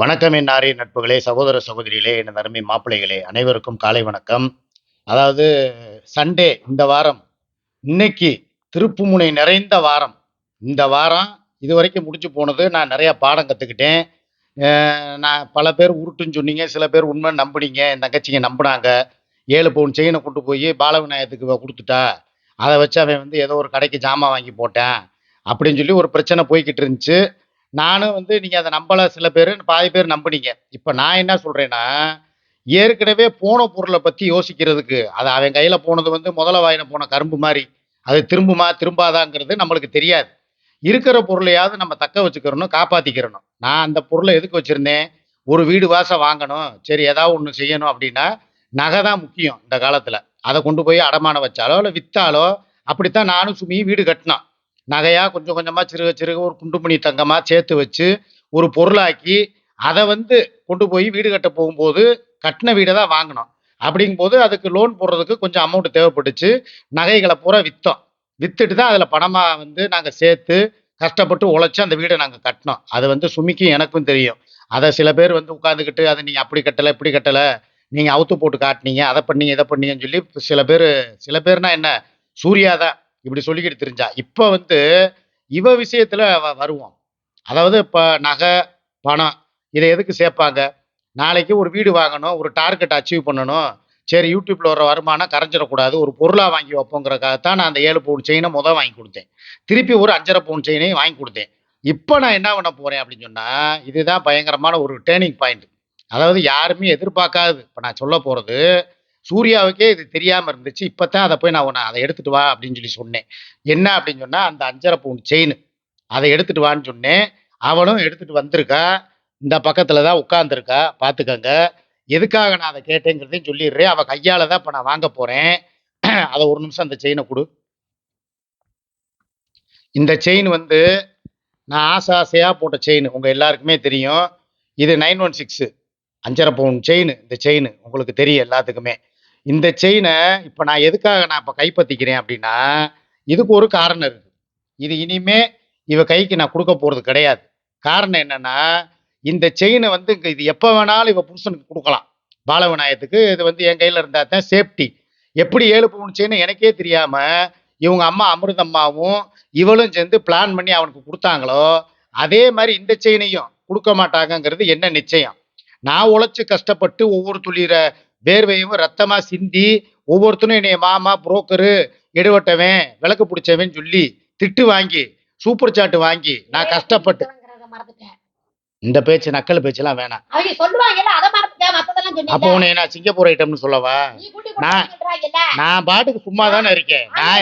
வணக்கம் என் நட்புகளே சகோதர சகோதரிகளே என் அருமை மாப்பிள்ளைகளே அனைவருக்கும் காலை வணக்கம். அதாவது சண்டே இந்த வாரம் இன்னைக்கு திருப்புமுனை நிறைந்த வாரம். இந்த வாரம் இது வரைக்கும் முடிச்சு போனது நான் நிறைய பாடம் கற்றுக்கிட்டேன் நான் பல பேர் உருட்டுன்னு சொன்னீங்க சில பேர் உண்மை நம்பினீங்க என் தங்கச்சிங்க நம்பினாங்க. ஏழு பவுன் செயினை கொண்டு போய் பாலவிநாயகத்துக்கு கொடுத்துட்டா. அதை வச்சு அவன் வந்து ஏதோ ஒரு கடைக்கு ஜாமான் வாங்கி போட்டேன். அப்படின்னு சொல்லி ஒரு பிரச்சனை போய்கிட்டு இருந்துச்சு. நானும் வந்து நீங்கள் அதை நம்பலை சில பேர் பாதி பேர் நம்புனீங்க. இப்போ நான் என்ன சொல்கிறேன்னா ஏற்கனவே போன பொருளை பற்றி யோசிக்கிறதுக்கு அது அவன் கையில் போனது வந்து முதல்ல வாயின போன கரும்பு மாதிரி. அது திரும்புமா திரும்பாதாங்கிறது நம்மளுக்கு தெரியாது. இருக்கிற பொருளையாவது நம்ம தக்க வச்சுக்கிறணும் காப்பாற்றிக்கிறணும் நான் அந்த பொருளை எதுக்கு வச்சுருந்தேன்? ஒரு வீடு வாசம் வாங்கணும். சரி ஏதாவது ஒன்று செய்யணும் அப்படின்னா நகை தான் முக்கியம் இந்த காலத்தில். அதை கொண்டு போய் அடமானம் வச்சாலோ இல்லை விற்றாலோ அப்படித்தான் நானும் சுமியும் வீடு கட்டினோம். நகையாக கொஞ்சம் கொஞ்சமாக சிறுக சிறுக ஒரு குண்டுமணி தங்கமாக சேர்த்து வச்சு ஒரு பொருளாக்கி அதை வந்து கொண்டு போய் வீடு கட்ட போகும்போது கட்டின வீடை தான் வாங்கினோம். அப்படிங்கும்போது அதுக்கு லோன் போடுறதுக்கு கொஞ்சம் அமௌண்ட் தேவைப்பட்டுச்சு. நகைகளை பூரா விற்றோம் வித்துட்டு தான் அதில் பணமாக வந்து நாங்கள் சேர்த்து கஷ்டப்பட்டு உழைச்சி அந்த வீடை நாங்கள் கட்டினோம். அது வந்து சுமிக்கும் எனக்கும் தெரியும். அதை சில பேர் வந்து உட்காந்துக்கிட்டு அதை நீங்கள் அப்படி கட்டலை இப்படி கட்டலை. நீங்கள் அவுத்து போட்டு காட்டினீங்க. அதை பண்ணீங்க இதை பண்ணீங்கன்னு சொல்லி சில பேர் சில பேர்னா என்ன? சூர்யா தான். இப்படி சொல்லிக்கிட்டு தெரிஞ்சா. இப்போ வந்து இவ விஷயத்தில் வருவோம். அதாவது இப்போ நகை பணம் இதை எதுக்கு சேர்ப்பாங்க? நாளைக்கு ஒரு வீடு வாங்கணும் ஒரு டார்கெட் அச்சீவ் பண்ணணும். சரி யூடியூப்ல வர வருமானம் கரைஞ்சிடக்கூடாது. ஒரு பொருளாக வாங்கி வைப்போங்கிறக்காகத்தான் நான் அந்த ஏழு பவுன் செயினை முதல் வாங்கி கொடுத்தேன். திருப்பி ஒரு அஞ்சரை பவுன் செயினையும் வாங்கி கொடுத்தேன். இப்போ நான் என்ன பண்ண போறேன் அப்படின்னு சொன்னா இதுதான் பயங்கரமான ஒரு டேர்னிங் பாயிண்ட் அதாவது யாருமே எதிர்பார்க்காது இப்போ நான் சொல்ல போறது சூர்யாவுக்கே இது தெரியாமல் இருந்துச்சு. இப்போ தான் அதை போய் நான் உன்னை அதை எடுத்துகிட்டு வா அப்படின்னு சொல்லி சொன்னேன். என்ன அப்படின்னு சொன்னால் அந்த அஞ்சரை பவுன் செயின் அதை எடுத்துகிட்டு வான்னு சொன்னேன். அவனும் எடுத்துகிட்டு வந்திருக்கா. இந்த பக்கத்தில் தான் உட்காந்துருக்கா பார்த்துக்கங்க எதுக்காக நான் அதை கேட்டேங்கிறதையும் சொல்லிடுறேன். அவள் கையால் தான் இப்போ நான் வாங்க போகிறேன் அதை ஒரு நிமிஷம் அந்த செயினை கொடு. இந்த செயின் வந்து நான் ஆசை ஆசையாக போட்ட செயின் உங்கள் எல்லாருக்குமே தெரியும். இது நைன் ஒன் சிக்ஸு அஞ்சரை பவுன் செயின் இந்த செயின் உங்களுக்கு தெரியும் எல்லாத்துக்குமே. இந்த செயினை இப்போ நான் எதுக்காக நான் இப்போ கைப்பற்றிக்கிறேன் அப்படின்னா இதுக்கு ஒரு காரணம் இருக்குது இது இனிமே இவ கைக்கு நான் கொடுக்க போகிறது கிடையாது. காரணம் என்னன்னா இந்த செயினை வந்து இங்கே இது எப்போ வேணாலும் இவ புருஷனுக்கு கொடுக்கலாம். பாலவிநாயகத்துக்கு இது வந்து என் கையில் இருந்தால் தான் சேஃப்டி எப்படி ஏழு பவுன் செயின்னு எனக்கே தெரியாமல் இவங்க அம்மா அமிர்தம்மாவும் இவளும் சேர்ந்து பிளான் பண்ணி அவனுக்கு கொடுத்தாங்களோ அதே மாதிரி இந்த செயினையும் கொடுக்க மாட்டாங்கங்கிறது என்ன நிச்சயம். நான் உழைச்சி கஷ்டப்பட்டு ஒவ்வொரு துளிர வேர்வையும் ரத்தமா சிந்தி ஒவ்வொருத்தனும் என்னைய மாமா புரோக்கரு எடுவட்டவன் விளக்கு பிடிச்சவன் சொல்லி திட்டு வாங்கி சூப்பர் சாட்டு வாங்கி நான் கஷ்டப்பட்டு இந்த பேச்சு நக்கல் பேச்செல்லாம் வேணாம். அப்போ உன்னை நான் சிங்கப்பூர் ஐட்டம்னு சொல்லவா? நான்- நான் பாட்டுக்கு சும்மா தானே இருக்கேன். நான்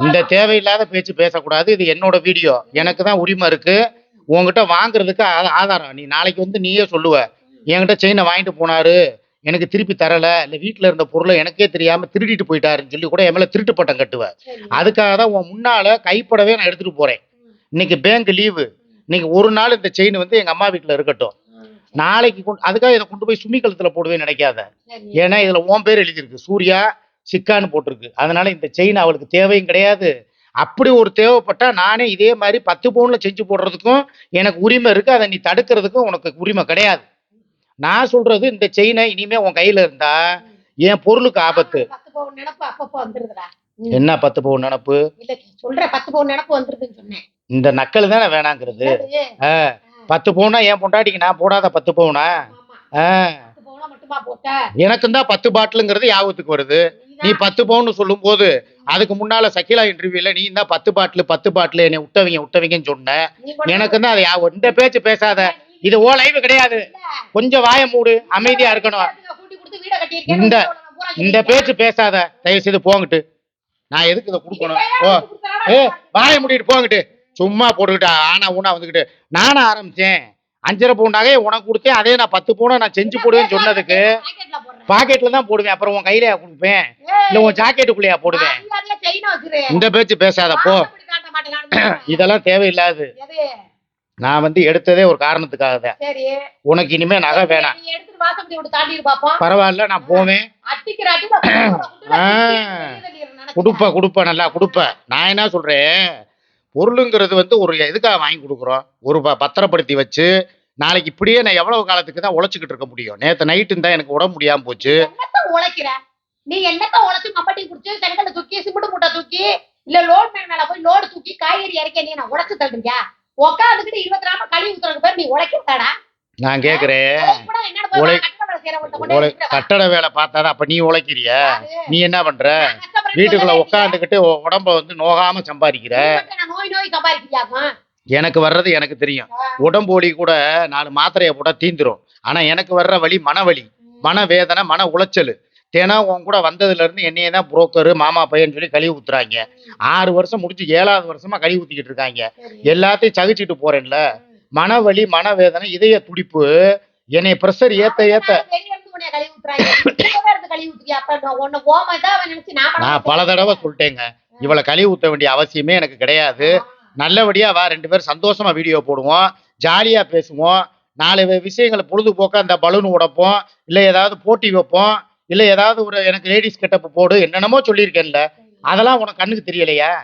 இந்த தேவையில்லாத பேச்சு பேசக்கூடாது. இது என்னோட வீடியோ. எனக்கு தான் உரிமை இருக்கு. உன்கிட்ட வாங்குறதுக்கு ஆதாரம். நீ நாளைக்கு வந்து நீயே சொல்லுவ. என்கிட்ட செயினை வாங்கிட்டு போனாரு. எனக்கு திருப்பி தரல. இல்ல வீட்டுல இருந்த பொருளை எனக்கே தெரியாம திருடிட்டு போயிட்டாருன்னு சொல்லி கூட என் மேல திருட்டு பட்டம் கட்டுவ. சரி. அதுக்காக தான் உன் முன்னால கைப்படவே நான் எடுத்துட்டு போறேன். இன்னைக்கு பேங்க் லீவு இன்னைக்கு ஒரு நாள் இந்த செயின் வந்து எங்க அம்மா வீட்டுல இருக்கட்டும். நாளைக்கு கொண்டு அதுக்காக இதை கொண்டு போய் சுமி கழுத்துல போடுவேன் நினைக்காத. ஏன்னா இதுல உன் பேர் எழுதியிருக்கு. சூர்யா சிக்கான்னு போட்டிருக்கு. அதனால இந்த செயின் அவளுக்கு தேவையும் கிடையாது. அப்படி ஒரு தேவைப்பட்டா நானே இதே மாதிரி பத்து பவுன்ல செஞ்சு போடுறதுக்கும் எனக்கு உரிமை இருக்கு. அதை நீ தடுக்கிறதுக்கும் உனக்கு உரிமை கிடையாது. நான் சொல்றது இந்த செயினை இனிமே உன் கையில இருந்தா என் பொருளுக்கு ஆபத்து. என்ன பத்து பவுன் நினப்பு? சொல்றேன் பத்து பவுன் நினப்பு வந்துருதுன்னு சொன்னேன். இந்த நக்கல் தானே வேணாங்கிறது. பத்து பவுனா என் பொண்டாட்டிக்கு நான் போடாத பத்து பவுனா? எனக்கும் தான் பத்து பாட்டிலுங்கிறது ஞாபகத்துக்கு வருது. நீ பத்து பவுன் சொல்லும் போது அதுக்கு முன்னால சக்கிலா இன்டர்வியூல நீ தான் பத்து பாட்டில் பத்து பாட்டில் என்னை விட்டவங்க விட்டவங்கன்னு சொன்ன. எனக்கு தான் அது. இந்த பேச்சு பேசாத. இது ஓ லைவ் கிடையாது. கொஞ்சம் வாய மூடு அமைதியா இருக்கணும். இந்த- இந்த பேச்சு பேசாத. தயவு செய்து போங்கிட்டு. நான் எதுக்கு இதை கொடுக்கணும்? ஓ ஏ வாய மூடிட்டு போங்கிட்டு. சும்மா போட்டுக்கிட்டு ஆனா ஊனா வந்துக்கிட்டு. நானும் ஆரம்பிச்சேன். அஞ்சரை பவுன் நகையை உனக்கு கொடுத்தேன். அதே நான் பத்து பவுனை நான் செஞ்சு போடுவேன்னு சொன்னதுக்கு பாக்கெட்ல தான் போடுவேன். அப்புறம் உன் கையில கொடுப்பேன். இல்ல உன் ஜாக்கெட்டுக்குள்ளேயா போடுவேன். இந்த பேச்சு பேசாத போ. வாசப்படி காட்ட மாட்டேங்கான்னு சொல்றேன். இதெல்லாம் தேவையில்லாது? நான் வந்து எடுத்ததே ஒரு காரணத்துக்காக தான். உனக்கு இனிமே நகை வேணாம். பரவாயில்ல நான் போவேன். கொடுப்ப கொடுப்ப நல்லா கொடுப்ப. நான் என்ன சொல்றேன்? பொருளுங்கிறது வந்து ஒரு எதுக்காக வாங்கி கொடுக்குறோம்? ஒரு பத்திரப்படுத்தி வச்சு நாளைக்கு இப்படியே நான் எவ்வளவு காலத்துக்கு தான் உழைச்சிக்கிட்டு இருக்க முடியும்? நேற்று நைட்டு இருந்தால் எனக்கு உடம்பு முடியாம போச்சு. உழைக்கிற? நீ என்னத்த உழைச்சு மம்பட்டி குடிச்சு செங்கல்ல தூக்கி சிமெண்ட் மூட்டை தூக்கி இல்ல லோட் மேன் மேல போய் லோடு தூக்கி காய்கறி இறக்க நீ நான் உழைச்சு தள்ளுங்க உட்காந்துக்கிட்டு இருபத்தி நாம கழுவி ஊத்துறதுக்கு பேர் நீ உழைக்கிறதாடா நான் உழை- கட்டட வேலை பார்த்தாதான் அப்போ நீ உழைக்கிறிய? நீ என்ன பண்ற? வீட்டுக்குள்ள. உட்காந்துக்கிட்டு உடம்ப வந்து நோகாம சம்பாதிக்கிற. நோய் நோய் சம்பாதிக்கிறியாக்கும் எனக்கு வர்றது எனக்கு தெரியும். உடம்பு வலி கூட நாலு மாத்திரையை போட்டா தீந்துரும். ஆனா எனக்கு வர்ற வலி மனவலி மன வேதனை மன உளைச்சல். தினம் உன் கூட வந்ததுல இருந்து என்னையே தான் புரோக்கரு மாமா பையன் சொல்லி கழுவி ஊத்துறாங்க. ஆறு வருஷம் முடிச்சு ஏழாவது வருஷமா கழுவி ஊத்திக்கிட்டு இருக்காங்க. எல்லாத்தையும் சகிச்சுட்டு போறேன்ல. மனவலி மனவேதனை இதய துடிப்பு என்னை ப்ரெஷர் ஏத்த ஏத்த. நான் பல தடவை சொல்லிட்டேங்க. இவளை கழுவி ஊத்த வேண்டிய அவசியமே எனக்கு கிடையாது. நல்லபடியாக வா ரெண்டு பேரும் சந்தோஷமாக வீடியோ போடுவோம் ஜாலியாக பேசுவோம். நாலு விஷயங்களை பொழுதுபோக்க அந்த பலூன் உடைப்போம் இல்லை ஏதாவது போட்டி வைப்போம் இல்லை ஏதாவது ஒரு எனக்கு லேடிஸ் கெட்டப் போடு என்னென்னமோ சொல்லியிருக்கேன்ல. அதெல்லாம் உனக்கு கண்ணுக்கு தெரியலையா?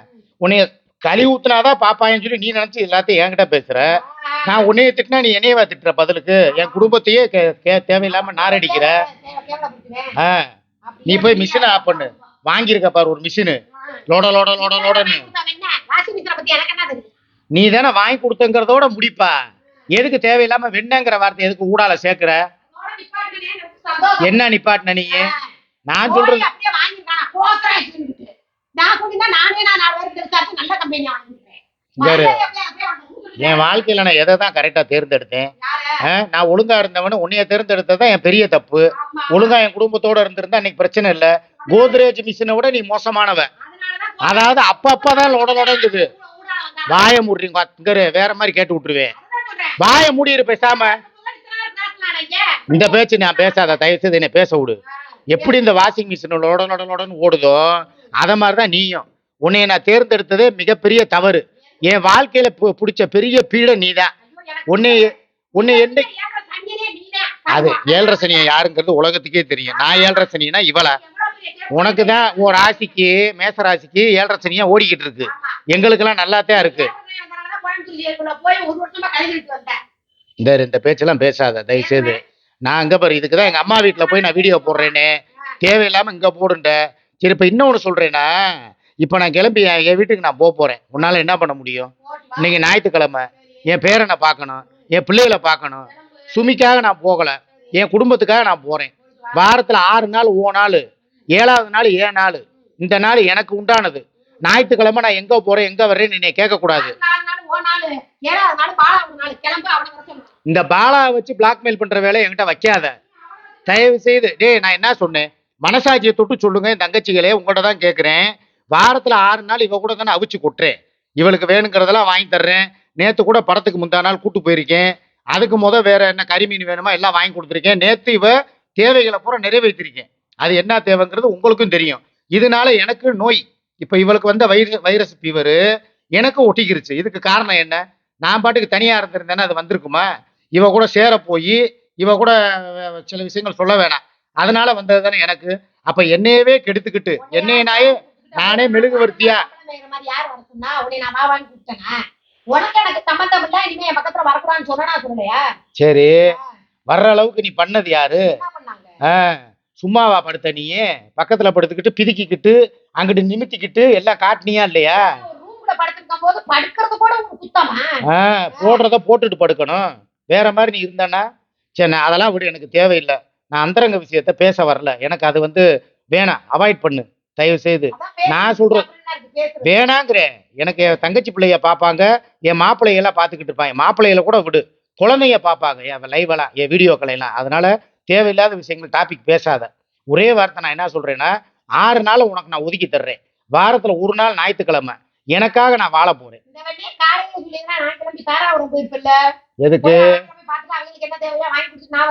உன்னைய கழி ஊத்துனாதான் பாப்பாயன்னு சொல்லி நீ நினச்சி எல்லாத்தையும் என்கிட்ட பேசுகிற நான் உன்னைய திட்டினா நீ என்னையவா திட்டுற பதிலுக்கு? என் குடும்பத்தையே கே- கே- தேவையில்லாம நாரடிக்கிற. ஆ. நீ போய் மிஷினை ஆஃப் பண்ணு. வாங்கியிருக்க பாரு ஒரு மிஷினு லோட லோட லோட லோடன்னு. நீ தானே வாங்கி கொடுத்தங்கிறதோட முடிப்பா. எதுக்கு தேவையில்லாம வெண்ணங்கிற வார்த்தை எதுக்கு ஊடால சேர்க்கிற. என்ன நிப்பாட்டின நீ? ஆ. நான் சொல்றது. என் வாழ்க்கையில நான் எதை தான் கரெக்டா தேர்ந்தெடுத்தேன்? நான் ஒழுங்கா இருந்தவன உன்னைய தேர்ந்தெடுத்ததான் என் பெரிய தப்பு. ஒழுங்கா என் குடும்பத்தோட இருந்திருந்தா இன்னைக்கு பிரச்சனை இல்ல. கோத்ரேஜ் மிஷினை விட நீ மோசமானவ. அதனாலதான் அதாவது லோடங்குது ஊடால வந்தாங்க. வாய மூடுறீங்க இங்கரு வேற மாதிரி கேட்டு விட்டுருவேன். வாய மூடிரு பேசாம. இந்த பேச்சு நான் பேசாத தயவு செய்து என்னை பேச விடு. எப்படி இந்த வாஷிங் மிஷின் லோடன்னு ஓடுதோ அத மாதிரி தான் நீயும். உன்னைய நான் தேர்ந்தெடுத்ததே மிகப்பெரிய தவறு. என் வாழ்க்கையில பிடிச்ச பெரிய பீடை நீதான். ஐயோ, எனக்கு உன்னை உன்னை என்ன. அது. ஏழரை சனியை யாருங்கிறது உலகத்துக்கே தெரியும். நான் ஏழரை சனினா இவளா. உனக்கு தான் உன் ராசிக்கு மேச ராசிக்கு ஏழரை சனியா ஓடிக்கிட்டு இருக்கு. எங்களுக்கெல்லாம் நல்லாத்தான் இருக்கு. வருஷமா கழுவிட்டு வந்தேன். இந்த இந்த பேச்செல்லாம் பேசாத தயவு செய்து நான் அங்க பாரு இதுக்கு தான் எங்க அம்மா வீட்டுல போய் நான் வீடியோ போடுறேனே. தேவையில்லாம இங்க போடுண்ட சரி இப்ப இன்னொன்னு சொல்றேன்னா இப்ப நான் கிளம்பி என் வீட்டுக்கு நான் போக போறேன். உன்னால என்ன பண்ண முடியும். இன்னைக்கு ஞாயிற்றுக்கிழமை. என் பேரனை பார்க்கணும். என் பிள்ளைகளை பார்க்கணும். சுமிக்காக நான் போகல. என் குடும்பத்துக்காக நான் போறேன். வாரத்துல ஆறு நாள் ஓ நாள். ஏழாவது நாள் ஏழு நாள். இந்த நாள் எனக்கு உண்டானது. ஞாயிற்றுக்கிழமை நான் எங்க போறேன் எங்க வர்றேன்னு என்னை கேட்கக்கூடாது. இந்த பாலா வச்சு பிளாக்மெயில் பண்ற வேலையை என்கிட்ட வைக்காத. தயவு செய்து டேய் நான் என்ன சொன்னேன்? மனசாட்சியை தொட்டு சொல்லுங்க என் தங்கச்சிகளே உங்கள்கிட்ட தான் கேட்குறேன் வாரத்துல ஆறு நாள் இவ கூட தானே அவிச்சு கொட்டுறேன். இவளுக்கு வேணுங்கிறதெல்லாம் வாங்கி தர்றேன். நேத்து கூட படத்துக்கு முந்தா நாள் கூட்டு போயிருக்கேன். அதுக்கு முத வேற என்ன கறிமீன் வேணுமா? எல்லாம் வாங்கி கொடுத்துருக்கேன். நேத்து இவ தேவைகளை பூரா நிறைவேற்றிருக்கேன். அது என்ன தேவைங்கிறது உங்களுக்கும் தெரியும். இதனால எனக்கு நோய். இப்ப இவளுக்கு வந்த வைரஸ் வைரஸ் ஃபீவர் எனக்கும் ஒட்டிக்கிருச்சு. இதுக்கு காரணம் என்ன? நான் பாட்டுக்கு தனியா இருந்திருந்தேன்னா அது வந்திருக்குமா? இவ கூட சேர போய் இவ கூட சில விஷயங்கள் சொல்ல வேணாம். அதனால வந்தது தானே எனக்கு. அப்ப என்னையவே கெடுத்துக்கிட்டு என்னைய நாயே நானே மெழுகுவர்த்தியா? வர எனக்கு சரி. வர்ற அளவுக்கு நீ பண்ணது யாரு? என்ன பண்ணாங்க? ஆ, சும்மாவா படுத்த நீ பக்கத்துல படுத்துக்கிட்டு பிதுக்கிக்கிட்டு அங்கிட்டு நிமித்திக்கிட்டு எல்லாம் காட்டினியா இல்லையா? போடுறத போட்டுட்டு படுக்கணும். வேற மாதிரி நீ இருந்தானா? சரி நான் அதெல்லாம் விட எனக்கு தேவையில்லை. நான் அந்தரங்க விஷயத்த பேச வரல. எனக்கு அது வந்து வேணாம். அவாய்ட் பண்ணு. தயவு செய்து. நான் சொல்றேன். வேணாங்கிறேன் எனக்கு என் தங்கச்சி பிள்ளைய பார்ப்பாங்க என் மாப்பிள்ளையெல்லாம் பார்த்துக்கிட்டு இருப்பாங்க மாப்பிள்ளையில கூட விடு. குழந்தைய பார்ப்பாங்க என் லைவெல்லாம் என் வீடியோக்களை எல்லாம். அதனால தேவையில்லாத விஷயங்கள் டாபிக் பேசாத. ஒரே வார்த்தை நான் என்ன சொல்றேன்னா ஆறு நாள் உனக்கு நான் ஒதுக்கி தர்றேன். வாரத்துல ஒரு நாள் ஞாயிற்றுக்கிழமை. எனக்காக நான் வாழ போறேன். எதுக்கு?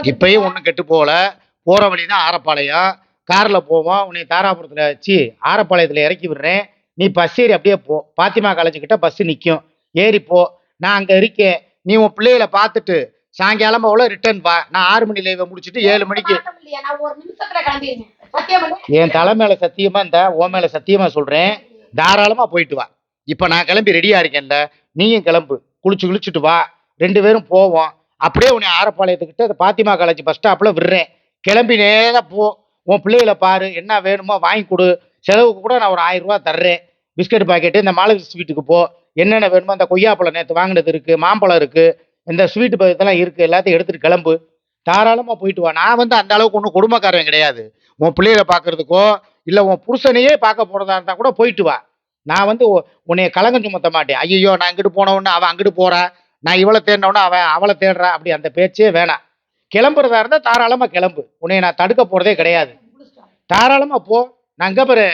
இப்பயும் ஒன்றும் கெட்டு போகல. போற வழி தான் ஆரப்பாளையம். கார்ல போவோம். உன்னை தாராபுரத்துல வச்சு ஆரப்பாளையத்துல இறக்கி விடுறேன். நீ பஸ் ஏறி அப்படியே போ. பாத்திமா காலேஜ் கிட்ட பஸ் நிற்கும் ஏறி போ. நான் அங்க இருக்கேன். நீ உன் பிள்ளைகளை பார்த்துட்டு சாயங்காலம் அவ்வளோ ரிட்டர்ன் வா? நான் ஆறு மணி லைவை முடிச்சுட்டு ஏழு மணிக்கு. என் தலை மேல சத்தியமா இந்த உன் மேல சத்தியமா சொல்றேன். தாராளமா போயிட்டு வா. இப்போ நான் கிளம்பி ரெடியாக இருக்கேன்ல. நீயும் கிளம்பு. குளிச்சு குளிச்சுட்டு வா. ரெண்டு பேரும் போவோம். அப்படியே உன்னை ஆரப்பாளையத்துக்கிட்ட அந்த பாத்திமா காலேஜ் பஸ் ஸ்டாப்பில் விடுறேன். கிளம்பி நேராக போ. உன் பிள்ளைகளை பாரு. என்ன வேணுமோ வாங்கி கொடு. செலவுக்கு கூட நான் ஒரு ஆயிரம் ரூபா தர்றேன். பிஸ்கட் பாக்கெட்டு இந்த மாலதி ஸ்வீட்டுக்கு போ. என்னென்ன வேணுமோ அந்த கொய்யாப்பழம் நேற்று வாங்கினது இருக்குது மாம்பழம் இருக்குது இந்த ஸ்வீட்டு இதெல்லாம் இருக்குது எல்லாத்தையும் எடுத்துகிட்டு கிளம்பு. தாராளமாக போயிட்டு வா. நான் வந்து அந்த அளவுக்கு ஒன்றும் குடும்பக்காரன் கிடையாது. உன் பிள்ளைகளை பார்க்கறதுக்கோ இல்லை உன் புருஷனையே பார்க்க போகிறதா இருந்தால் கூட போயிட்டு வா. நான் வந்து உன்னைய கலங்கம் சுமத்த மாட்டேன். ஐயோ நான் இங்கிட்டு போனவொன்னே அவன் அங்கிட்டு போகிறான் நான் இவளை தேடினவொன்னே அவன் அவளை தேடுறா? அப்படி அந்த பேச்சே வேணாம். கிளம்புறதா இருந்தால் தாராளமாக கிளம்பு. உன்னை நான் தடுக்க போகிறதே கிடையாது. தாராளமாக போ. நான் இங்கே பாரு.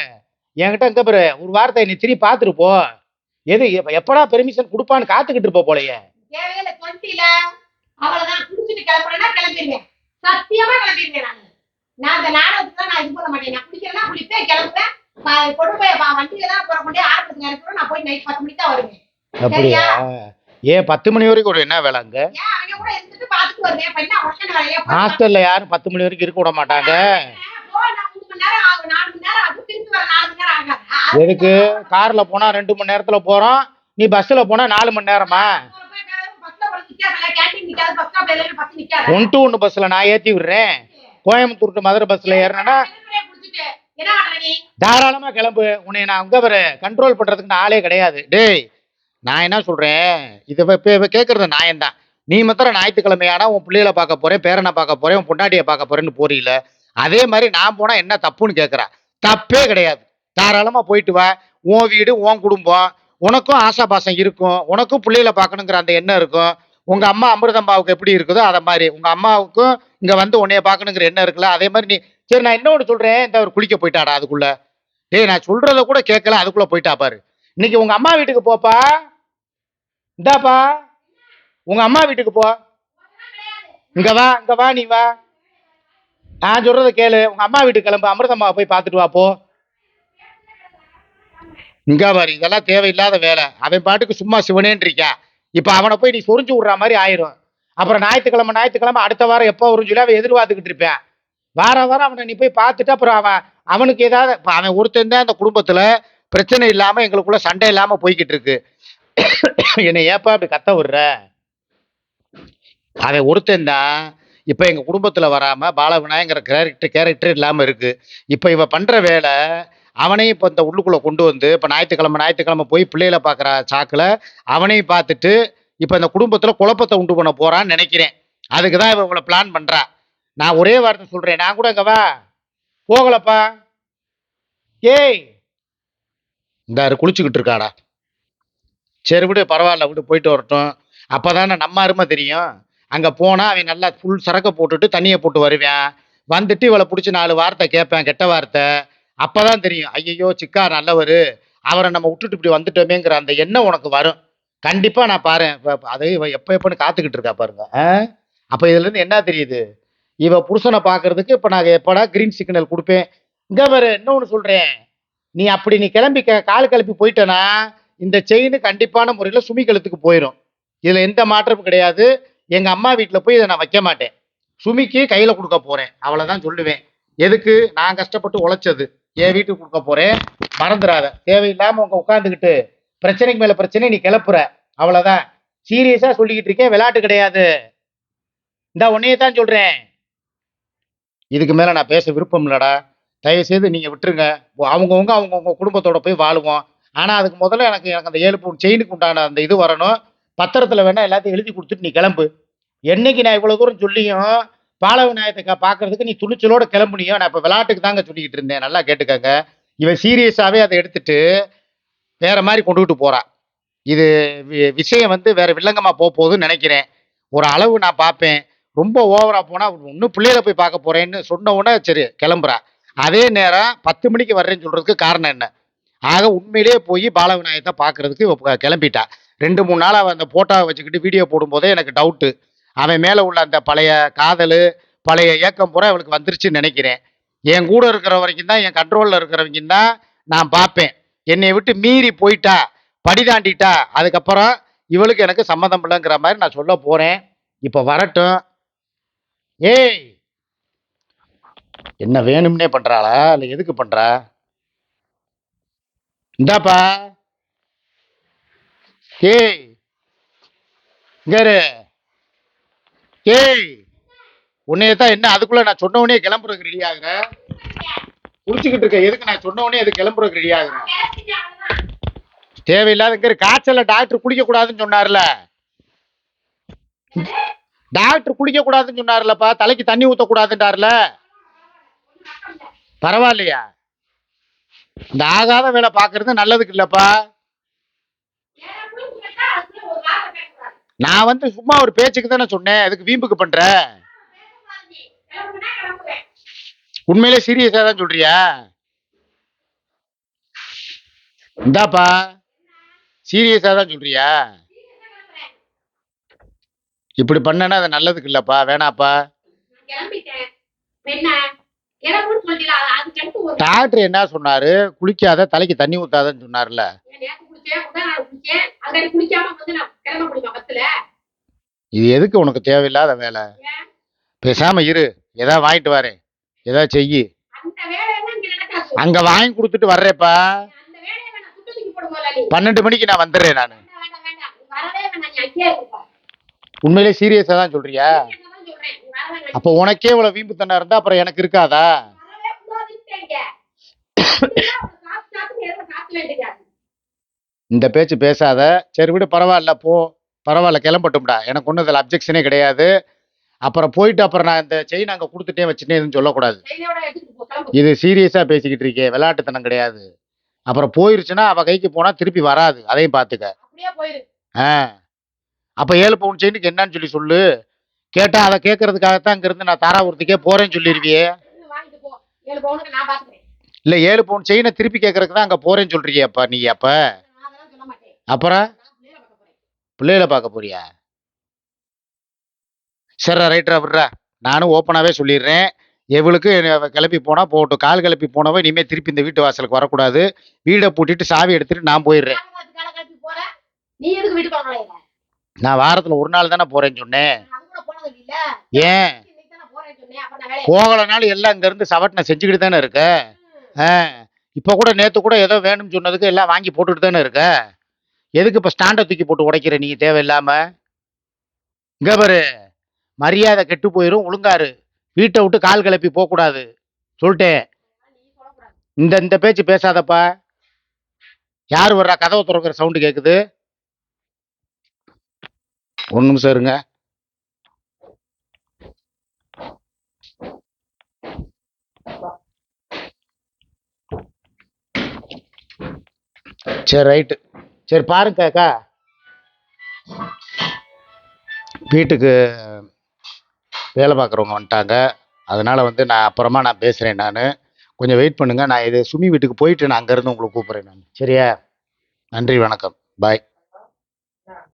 என்கிட்ட இங்கே பாரு. ஒரு வார்த்தை நீ திரும்பி பார்த்துட்டு போ. எது எப்படா பெர்மிஷன் கொடுப்பான்னு காத்துக்கிட்டு இருப்ப போலையே. தேவையில்ல டுவெண்ட்டில அவ்வளவுதான். குடிச்சிட்டு கிளம்புறேன்னா கிளம்பிடுவேன் சத்தியமா கிளம்பிடுவேன் நான். நான் இந்த நாடகத்துக்கு நான் இது பண்ண மாட்டேன். நான் குடிக்கிறேன்னா குடிப்பேன் கிளம்புறேன் ப- கொண்டு போய் வண்டியில தான் போற கொண்டே ஆரம்பத்துக்கு இறக்குறோம் நான் போய் நைட் பத்து மணிக்கு தான் வருவேன். அப்படியா? ஏன் பத்து மணி வரைக்கும் என்ன வேலை அங்க? ஹாஸ்டல்ல யாரும் பத்து மணி வரைக்கும் இருக்க விட மாட்டாங்க. மூணு மணி மணி மணி எதுக்கு? கார்ல போனா ரெண்டு மணி நேரத்துல போறோம். நீ பஸ்ல போனா நாலு மணி நேரமா? ஒன் டு ஒன்று பஸ்ல நான் ஏத்தி விடுறேன். கோயம்புத்தூர் to மதுரை பஸ்ல ஏறினா தாராளமா கிளம்பு. உன்னை நான் அங்க வர கண்ட்ரோல் பண்றதுக்கு நான் ஆளே கிடையாது. டேய் நான் என்ன சொல்றேன்? இதை இப்ப இப்ப கேட்கறது நியாயம்தான். நீ மாத்திரம் ஞாயிற்றுக்கிழமையானா உன் பிள்ளைகளை பார்க்க போறேன் பேரனை பார்க்க போறேன் உன் பொண்டாட்டியை பார்க்க போறேன்னு போறீல அதே மாதிரி நான் போனா என்ன தப்புன்னு கேட்கறா தப்பே கிடையாது. தாராளமா போயிட்டு வா. உன் வீடு உன் குடும்பம். உனக்கும் ஆசா பாசம் இருக்கும். உனக்கும் பிள்ளைகளை பார்க்கணுங்கிற அந்த எண்ணம் இருக்கும். உங்க அம்மா அமிர்தம்மாவுக்கு எப்படி இருக்குதோ அதை மாதிரி. உங்க அம்மாவுக்கும் இங்க வந்து உன்னைய பார்க்கணுங்கிற எண்ணம் இருக்குல்ல? அதே மாதிரி நீ சரி நான் இன்னொன்று சொல்றேன். இந்த அவர் குளிக்க போயிட்டாடா அதுக்குள்ள. டேய் நான் சொல்றத கூட கேட்கல. அதுக்குள்ள போயிட்டா பாரு. இன்னைக்கு உங்க அம்மா வீட்டுக்கு போப்பா. இந்தாப்பா. உங்க அம்மா வீட்டுக்கு போ. இங்க வா இங்க வா நீ வா. நான் சொல்றத கேளு. உங்க அம்மா வீட்டுக்கு கிளம்பு. அமிர்தம்மாவை போய் பார்த்துட்டு வா போ. இங்க பாரு இதெல்லாம் தேவையில்லாத வேலை. அவன் பாட்டுக்கு சும்மா சிவனேன்னு இருக்கான் இப்போ அவனை போய் நீ சொரிஞ்சு விடுற மாதிரி ஆயிரும். அப்புறம் ஞாயிற்றுக்கிழமை ஞாயிற்றுக்கிழமை அடுத்த வாரம் எப்போ வரும் சொல்லி அவன் எதிர்பார்த்துக்கிட்டு இருப்பேன். வார வாரம் அவனை நீ போய் பார்த்துட்டு அப்புறம் அவன் அவனுக்கு ஏதாவது இப்போ அவன் ஒருத்தன் தான் அந்த குடும்பத்தில் பிரச்சனை இல்லாமல் எங்களுக்குள்ள சண்டை இல்லாமல் போய்கிட்டு இருக்கு. என்னை ஏப்பா அப்படி கத்த விடுற? அவன் ஒருத்தன் தான் இப்போ எங்கள் குடும்பத்தில் வராமல் பாலவிநாயகங்கிற கேரக்டர் கேரக்டர் இல்லாமல் இருக்குது இப்போ இவன் பண்ணுற வேலை அவனையும் இப்போ இந்த உள்ளுக்குள்ளே கொண்டு வந்து இப்போ ஞாயிற்றுக்கிழமை ஞாயிற்றுக்கிழமை போய் பிள்ளைகளை பார்க்குற சாக்கில் அவனையும் பார்த்துட்டு இப்போ இந்த குடும்பத்தில் குழப்பத்தை உண்டு பண்ண போகிறான்னு நினைக்கிறேன். அதுக்கு தான் இவ இவ்வளோ பிளான் பண்ணுறா நான் ஒரே வார்த்தை சொல்கிறேன் நான் கூட இங்க வா. போகலப்பா. ஏய். இந்த குளிச்சுக்கிட்டு இருக்காடா. சரி விடு பரவாயில்ல விடு போயிட்டு வரட்டும். அப்பதானே நம்ம அருமை தெரியும். அங்கே போனால் அவன் நல்லா ஃபுல் சரக்கை போட்டுட்டு தண்ணியை போட்டு வருவேன். வந்துட்டு இவளை பிடிச்சி நாலு வார்த்தை கேட்பேன் கெட்ட வார்த்தை. அப்பதான் தெரியும். ஐயையோ சிக்கா நல்லவர். அவரை நம்ம விட்டுட்டு இப்படி வந்துட்டோமேங்கிற அந்த எண்ணம் உனக்கு வரும். கண்டிப்பா நான் பாரு அதை இவ எப்ப எப்பன்னு காத்துக்கிட்டு இருக்கா பாருங்க. ஆ? அப்ப இதுல இருந்து என்ன தெரியுது? இவ புருஷனை பாக்குறதுக்கு இப்ப நான் எப்படா கிரீன் சிக்னல் கொடுப்பேன்? இங்க பாரு இன்னொன்னு சொல்றேன். நீ அப்படி நீ கிளம்பி கால் கிளப்பி போயிட்டனா இந்த செயின் கண்டிப்பான முறையில் சுமி கழுத்துக்கு போயிடும் இதுல எந்த மாற்றமும் கிடையாது. எங்க அம்மா வீட்டில் போய் இதை நான் வைக்க மாட்டேன். சுமிக்கு கையில கொடுக்க போறேன். அவ்வளவுதான் சொல்லுவேன். எதுக்கு? நான் கஷ்டப்பட்டு உழைச்சது. என் வீட்டுக்கு கொடுக்க போறேன். மறந்துடாத தேவையில்லாம உங்க உட்காந்துக்கிட்டு பிரச்சனைக்கு மேல பிரச்சனை நீ கிளப்புற. அவ்வளவுதான். சீரியஸா சொல்லிக்கிட்டு இருக்கேன். விளையாட்டு கிடையாது. இந்த உன்னையே தான் சொல்றேன். இதுக்கு மேல நான் பேச விருப்பம் இல்லடா. தயவு செய்து நீங்க விட்டுருங்க. அவங்கவுங்க அவங்கவுங்க குடும்பத்தோட போய் வாழுவோம். ஆனா அதுக்கு முதல்ல எனக்கு எனக்கு அந்த ஏழு பவுன் செயினுக்கு உண்டான அந்த இது வரணும். பத்திரத்துல வேணா எல்லாத்தையும் எழுதி கொடுத்துட்டு நீ கிளம்பு. என்னைக்கு நான் இவ்வளவு தூரம் சொல்லியும் பால விநாயகத்தை பார்க்கறதுக்கு நீ துணிச்சலோட கிளம்புனியோ? நான் இப்போ விளையாட்டுக்கு தாங்க சொல்லிக்கிட்டு இருந்தேன். நல்லா கேட்டுக்கங்க. இவன் சீரியஸாகவே அதை எடுத்துட்டு வேற மாதிரி கொண்டுகிட்டு போகிறான் இது வி- விஷயம் வந்து வேற வில்லங்கமாக போக போகுதுன்னு நினைக்கிறேன். ஒரு அளவு நான் பார்ப்பேன் ரொம்ப ஓவராக போனால் இன்னும் பிள்ளைகளை போய் பார்க்க போகிறேன்னு சொன்ன உடனே சரி கிளம்புறா. அதே நேரம் பத்து மணிக்கு வர்றேன்னு சொல்கிறதுக்கு காரணம் என்ன? ஆக உண்மையிலேயே போய் பால விநாயகத்தை பார்க்குறதுக்கு கிளம்பிட்டா. ரெண்டு மூணு நாள் அவன் அந்த ஃபோட்டோவை வச்சுக்கிட்டு வீடியோ போடும்போதே எனக்கு டவுட்டு அவன் மேலே உள்ள அந்த பழைய காதல் பழைய ஏக்கம் பூரா இவளுக்கு வந்துருச்சுன்னு நினைக்கிறேன். என் கூட இருக்கிற வரைக்கும் தான் என் கண்ட்ரோலில் இருக்கிறவங்க தான் நான் பார்ப்பேன். என்னை விட்டு மீறி போயிட்டா படி தாண்டிட்டா அதுக்கப்புறம் இவளுக்கு எனக்கு சம்மந்தம் இல்லைங்கிற மாதிரி நான் சொல்ல போறேன். இப்போ வரட்டும். ஏய்! என்ன வேணும்னே பண்ணுறாளா இல்லை எதுக்கு பண்ணுறா இந்தாப்பா. ஏய்! இங்கே ஏய் உன்னைய தான் என்ன அதுக்குள்ள நான் சொன்ன உடனே கிளம்புறதுக்கு ரெடி ஆகுறேன் குடிச்சுக்கிட்டு இருக்க எதுக்கு நான் சொன்ன உடனே எதுக்கு கிளம்புறதுக்கு ரெடி ஆகுறேன் தேவையில்லாத இங்க இரு. டாக்டர் குடிக்க கூடாதுன்னு சொன்னார்ல. டாக்டர் குடிக்க கூடாதுன்னு சொன்னார்லப்பா தலைக்கு தண்ணி ஊத்த பரவாயில்லையா? இந்த ஆகாத வேலை பாக்குறது நல்லதுக்கு இல்லப்பா. நான் வந்து சும்மா ஒரு பேச்சுக்கு தானே சொன்னேன். அதுக்கு வீம்புக்கு பண்ற? உண்மையிலே சீரியஸா தான் சொல்றியா? இந்தாப்பா. சீரியஸா தான் சொல்றியா? இப்படி பண்ணனா அது நல்லதுக்கு இல்லப்பா. வேணாப்பா. என்ன டாக்டர் என்ன சொன்னாரு? குளிக்காத தலைக்கு தண்ணி ஊத்தாதன்னு சொன்னார்ல நேத்து குடிச்சேன் முந்தா நாள் குடிச்சேன் அங்கடி குடிக்காம வந்து நான் கிளம்ப முடியுமா பஸ்ல இது எதுக்கு உனக்கு தேவையில்லாத வேலை? பேசாம இரு. ஏதாவது வாங்கிட்டு வரேன். ஏதாவது செய்யி. அங்க வாங்கி கொடுத்துட்டு வர்றேப்பா. பன்னெண்டு மணிக்கு நான் வந்துடுறேன் நான். உண்மையிலே சீரியஸா தான் சொல்றியா? அப்போ உனக்கே இவ்வளவு வீம்பு தண்ணா இருந்தா அப்புறம் எனக்கு இருக்காதா? இந்த பேச்சு பேசாத. சரி விடு பரவாயில்ல போ. பரவாயில்ல கிளம்பட்டும்டா. எனக்கு ஒன்றும் இதில் அப்ஜெக்ஷனே கிடையாது. அப்புறம் போயிட்டு அப்புறம் நான் இந்த செயின் அங்கே கொடுத்துட்டே வச்சுட்டே எதுவும் சொல்லக்கூடாது. இது சீரியஸாக பேசிக்கிட்டு இருக்கே விளையாட்டுத்தனம் கிடையாது. அப்புறம் போயிருச்சுன்னா அவள் கைக்கு போனால் திருப்பி வராது. அதையும் பார்த்துக்க ஆ. அப்போ ஏழு பவுன் செயினுக்கு என்னன்னு சொல்லி சொல்லு. கேட்டா அதை கேட்கறதுக்காகத்தான் இங்கேருந்து நான் தாராபுரத்துக்கே போகிறேன்னு சொல்லிடுவியே பாத்துக்கிறேன். இல்லை ஏழு பவுன் செயினை திருப்பி கேட்கறதுக்கு தான் அங்கே போகிறேன்னு சொல்றியே அப்பா நீ அப்போ. அப்புறம் நான் பிள்ளைகளை பார்க்க போறேன் பிள்ளைகளை பார்க்க போறியா? சரிடா ரைட்டரா விட்றா. நானும் ஓப்பனாகவே சொல்லிடுறேன். எவளுக்கு கிளப்பி போனா போகட்டும். கால் கிளப்பி போனவ இனிமே திருப்பி இந்த வீட்டு வாசலுக்கு வரக்கூடாது. வீடை பூட்டிட்டு சாவி எடுத்துட்டு நான் போயிடுறேன். நான் வாரத்துல ஒரு நாள் தானே போறேன்னு சொன்னேன். ஏன்? போகலனாலும் எல்லாம் இங்க இருந்து சவட்டனை செஞ்சுக்கிட்டு தானே இருக்க? ஆ. இப்போ கூட நேத்து கூட ஏதோ வேணும்னு சொன்னதுக்கு எல்லாம் வாங்கி போட்டுட்டு தானே இருக்க? எதுக்கு இப்போ ஸ்டாண்டை தூக்கி போட்டு உடைக்கிற நீ? தேவையில்லாம. இங்க பாரு மரியாதை கெட்டு போயிரும் ஒழுங்காரு. வீட்டை விட்டு கால் கிளப்பி போகக்கூடாது. சொல்லிட்டேன் இந்த இந்த பேச்சு பேசாதப்பா. யார் வர்றா? கதவை திறக்கிற சவுண்டு கேட்குது ஒரு நிமிஷம் இருங்க. சரி ரைட்டு சரி பாருங்க அக்கா. வீட்டுக்கு வேலை பார்க்குறவங்க வந்துட்டாங்க. அதனால் வந்து நான் அப்புறமா நான் பேசுகிறேன் நான். கொஞ்சம் வெயிட் பண்ணுங்கள் நான் இது சுமி வீட்டுக்கு போயிட்டு நான் அங்கேருந்து உங்களுக்கு கூப்பிட்றேன் நான். சரியா? நன்றி வணக்கம். பாய்